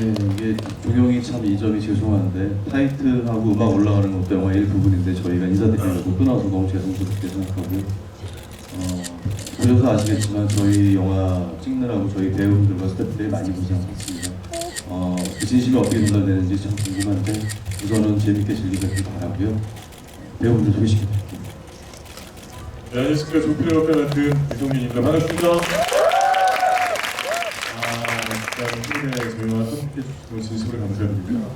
네, 이게 종영이 참 이 점이 죄송한데 타이틀하고 음악 올라가는 것도 영화 일부분인데 저희가 인사드리려고 끊어서 너무 죄송스럽게 생각하고요. 어, 보셔서 아시겠지만 저희 영화 찍느라고 저희 배우분들과 스태프들이 많이 고생하셨습니다. 어, 그 진심이 어떻게 전달되는지 참 궁금한데 우선은 재밌게 즐기셨길 바라고요. 배우분들 소개시켜 드릴게요. 네, 안녕하십니까 조필의 역할 맡은 이동민입니다. 반갑습니다. 함께 해주셔서 진심으로 감사드립니다.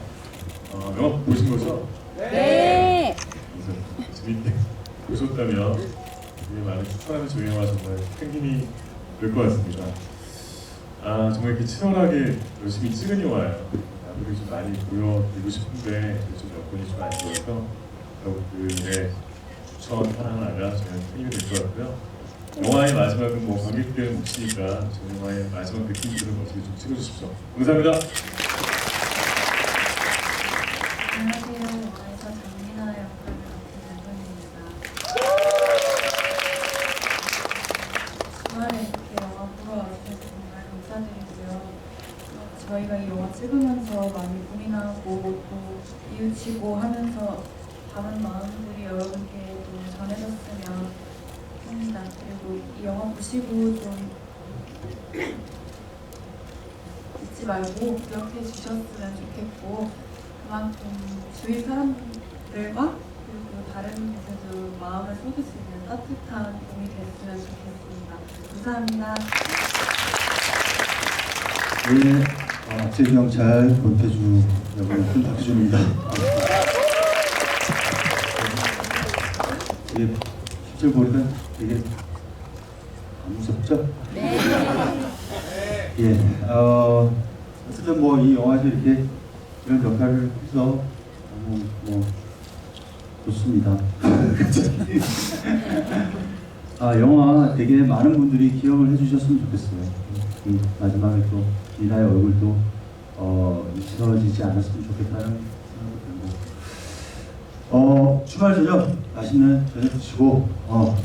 어, 영화 보신 거죠? 네. 그래서 재밌게 보셨다면 우리 많은 추천하는 저희 영화 정말 큰 힘이 될 것 같습니다. 아 정말 이렇게 치열하게 열심히 찍은 영화예요. 아무리 좀 많이 보여드리고 싶은데 좀 여건이 좀 안 좋아서 여러분들의 추천 하나하나가 저는 큰 힘이 될 것 같고요. 영화의 마지막은 뭐 관객들 몫이니까 저 영화의 마지막 느낌들을 어떻게 좀 찍어주십시오. 감사합니다. 안녕하세요. 영화에서 장민아 역할을 맡은 연선입니다. 주말에 이렇게 영화 보러 와주셔서 정말 감사드리고요. 어, 저희가 이 영화 찍으면서 많이 고민하고 또 이웃이고 하면서 다른 마음들이 여러분께 좀 전해졌으면 합니다. 그리고 이 영화 보시고 좀 잊지 말고 기억해 주셨으면 좋겠고 그만큼 주위 사람들과 그리고 다른 곳에도 마음을 쏟을 수 있는 따뜻한 봄이 됐으면 좋겠습니다. 감사합니다. 네, 어, 제경찰 권태주 역을 맡은 박준입니다. 이게 실제 보니까 되게 안 무섭죠? 네. 예, 어, 어쨌든 뭐 이 영화에서 이렇게 이런 역할을 해서 너무 뭐 좋습니다. 아 영화 되게 많은 분들이 기억을 해주셨으면 좋겠어요. 그 마지막에 또 미나의 얼굴도 어, 잊혀지지 않았으면 좋겠다는 생각이 들고 어 주말 저녁 맛있는 저녁 드시고 어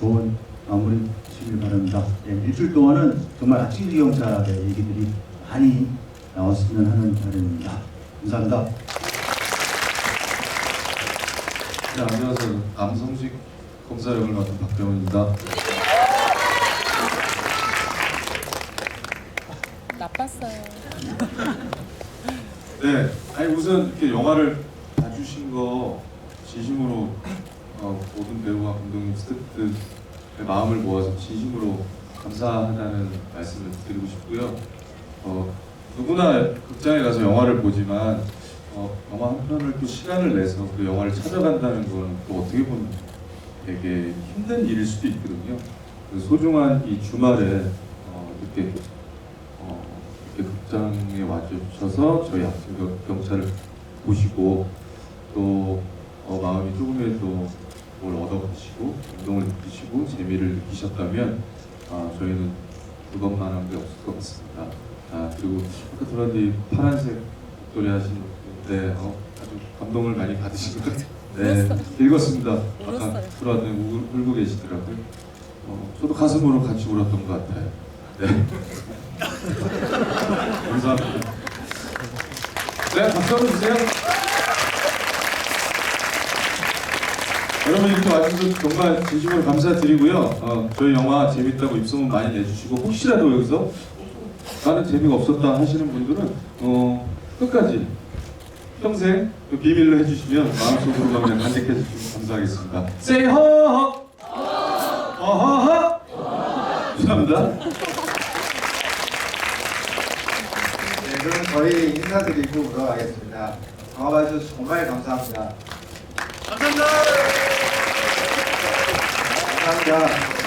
좋은 마무리 하시길 바랍니다. 예, 일주일 동안은 정말 아침기 경찰의 얘기들이 많이 나왔으면 하는 바람입니다. 감사합니다. 네, 안녕하세요. 남성직 검사 역을 맡은 박병훈입니다. 나빴어요. 네, 아니 우선 이렇게 영화를 봐주신 거 진심으로 어, 모든 배우와 감독님 스태프들의 마음을 모아서 진심으로 감사하다는 말씀을 드리고 싶고요. 어, 누구나 극장에 가서 영화를 보지만 어, 영화 한 편을 또 시간을 내서 그 영화를 찾아간다는 건 또 어떻게 보면 되게 힘든 일일 수도 있거든요. 그 소중한 이 주말에 어, 이렇게 어, 이렇게 극장에 와주셔서 저희 아침 경찰을 보시고 또 어, 마음이 조금이라도 뭘 얻어가시고 운동을 느끼시고 재미를 느끼셨다면 아, 저희는 그것만 한 게 없을 것 같습니다. 아, 그리고 아까 이 파란색 목도리 하시는데 어, 아주 감동을 많이 받으신 것 같아요. 네, 읽었습니다. 아까 울- 울고 계시더라고요. 어, 저도 가슴으로 같이 울었던 것 같아요. 네. 감사합니다. 네, 박수 한번 주세요. 여러분 이렇게 와주셔서 정말 진심으로 감사드리고요. 어, 저희 영화 재밌다고 입소문 많이 내주시고 혹시라도 여기서 나는 재미가 없었다 하시는 분들은 어, 끝까지 평생 그 비밀로 해주시면 마음속으로 그냥 간직해 주시면 감사하겠습니다. Say 허허 허허허 감사합니다. 네, 그럼 저희 인사드리고 물어가겠습니다. 영화 봐주셔서 정말 감사합니다. 감사합니다. 감사합니다.